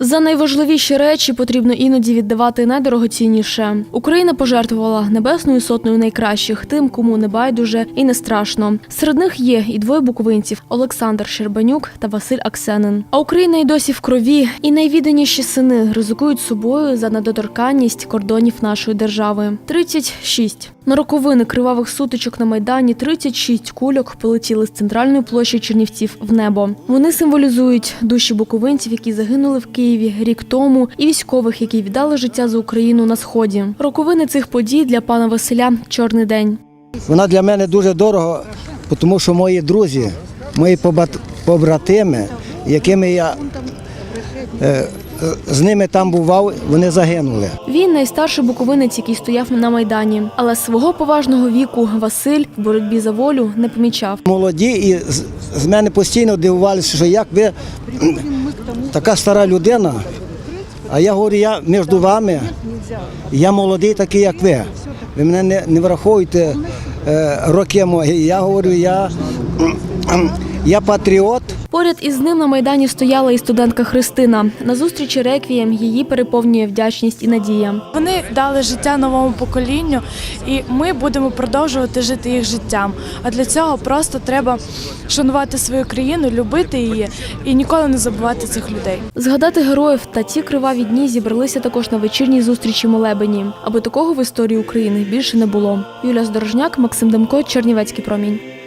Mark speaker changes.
Speaker 1: За найважливіші речі потрібно іноді віддавати найдорогоцінніше. Україна пожертвувала небесною сотнею найкращих тим, кому не байдуже і не страшно. Серед них є і двоє буковинців Олександр Щербанюк та Василь Аксенин. А Україна й досі в крові, і найвідданіші сини ризикують собою за недоторканність кордонів нашої держави. 36. На роковини кривавих сутичок на майдані 36 кульок полетіли з центральної площі Чернівців в небо. Вони символізують душі буковинців, які загинули в Києві рік тому, і військових, які віддали життя за Україну на сході. Роковини цих подій для пана Василя чорний день.
Speaker 2: Вона для мене дуже дорого, тому що мої друзі, мої побратими, якими я е, з ними там бував, вони загинули.
Speaker 1: Він найстарший буковинець, який стояв на майдані, але свого поважного віку Василь в боротьбі за волю не помічав.
Speaker 2: Молоді і з, з мене постійно дивувалися, що як ви така стара людина. А я говорю, я між вами, я молодий такий, як ви. Ви мене не, не враховуєте е, роки мої. Я говорю, я, я патріот.
Speaker 1: Поряд із ним на майдані стояла і студентка Христина. На зустрічі реквієм її переповнює вдячність і надія.
Speaker 3: Вони дали життя новому поколінню, і ми будемо продовжувати жити їх життям. А для цього просто треба шанувати свою країну, любити її і ніколи не забувати цих людей.
Speaker 1: Згадати героїв та ті криваві дні зібралися також на вечірній зустрічі Молебені, аби такого в історії України більше не було. Юлія Здорожняк, Максим Демко, Чернівецький промінь.